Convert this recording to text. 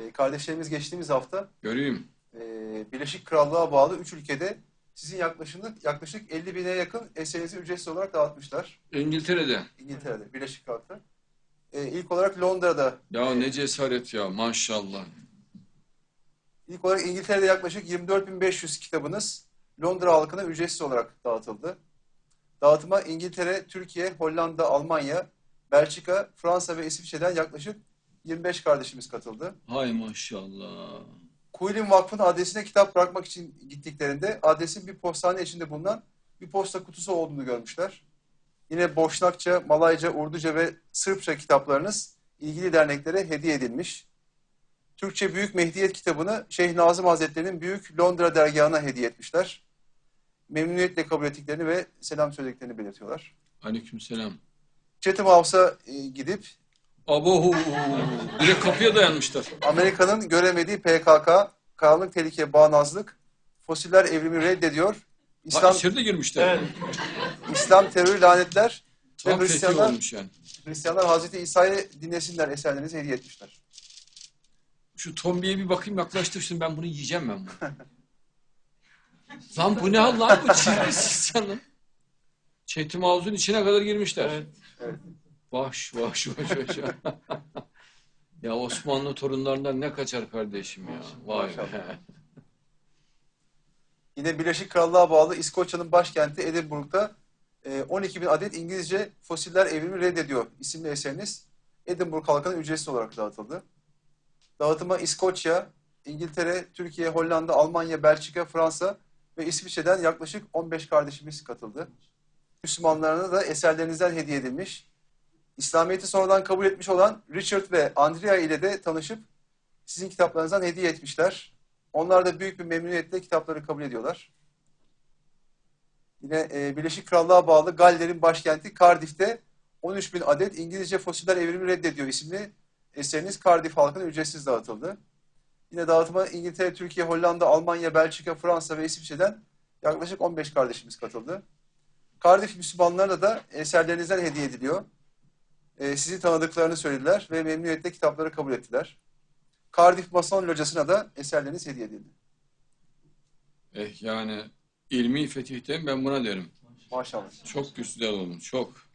E, kardeşlerimiz geçtiğimiz hafta Göreyim. e, Birleşik Krallığa bağlı 3 ülkede sizin yaklaşık, yaklaşık 50 bine yakın eserinizi ücretsiz olarak dağıtmışlar. İngiltere'de. İngiltere'de, Birleşik Krallık'ta. E, ilk olarak Londra'da, Ya ne cesaret ya maşallah. ilk olarak İngiltere'de yaklaşık 24.500 kitabınız Londra halkına ücretsiz olarak dağıtıldı. Dağıtıma İngiltere, Türkiye, Hollanda, Almanya, Belçika, Fransa ve İsviçre'den yaklaşık 25 kardeşimiz katıldı. Hay maşallah. Quilin Vakfı'nın adresine kitap bırakmak için gittiklerinde adresin bir postane içinde bulunan bir posta kutusu olduğunu görmüşler. Yine Boşnakça, Malayca, Urduca ve Sırpça kitaplarınız ilgili derneklere hediye edilmiş. Türkçe Büyük Mehdiyet kitabını Şeyh Nazım Hazretleri'nin Büyük Londra dergahına hediye etmişler. Memnuniyetle kabul ettiklerini ve selam söylediklerini belirtiyorlar. Aleykümselam. Chatham House'a e, gidip Abo direkt kapıya dayanmışlar. Amerika'nın göremediği PKK, karanlık tehlike, bağnazlık, fosiller evrimi reddediyor. İslam, içeri de girmişler. İslam terörü lanetler ve Tam fetih Hristiyanlar, olmuş yani. Hristiyanlar Hazreti İsa'yı dinlesinler eserlerinizi hediye etmişler. Şu tombiye bir bakayım yaklaştır şimdi ben bunu yiyeceğim ben bunu. lan bu ne lan bu ya lan. Çetim havuzun içine kadar girmişler. Evet. Vaş vaş vaş vaş. ya Osmanlı torunlarından ne kaçar kardeşim ya. Vay be. Yine Birleşik Krallığa bağlı İskoçya'nın başkenti Edinburgh'da e, 12 bin adet İngilizce Fosiller Evrimi Reddediyor isimli eseriniz Edinburgh halkına ücretsiz olarak dağıtıldı. Dağıtıma İskoçya, İngiltere, Türkiye, Hollanda, Almanya, Belçika, Fransa ve İsviçre'den yaklaşık 15 kardeşimiz katıldı. Müslümanlarına da eserlerinizden hediye edilmiş. İslamiyet'i sonradan kabul etmiş olan Richard ve Andrea ile de tanışıp sizin kitaplarınızdan hediye etmişler. Onlar da büyük bir memnuniyetle kitapları kabul ediyorlar. Yine e, Birleşik Krallığa bağlı Galler'in başkenti Cardiff'te 13 bin adet İngilizce Fosiller Evrimi Reddediyor isimli eseriniz Cardiff halkına ücretsiz dağıtıldı. Yine dağıtıma İngiltere, Türkiye, Hollanda, Almanya, Belçika, Fransa ve İsviçre'den yaklaşık 15 kardeşimiz katıldı. Cardiff Müslümanlarına da eserlerinizden hediye ediliyor. E, sizi tanıdıklarını söylediler ve memnuniyetle kitapları kabul ettiler. Cardiff Mason Locası'na da eserleriniz hediye edildi. Eh yani ilmi fetihten ben buna derim. Maşallah. Çok güzel olmuş çok.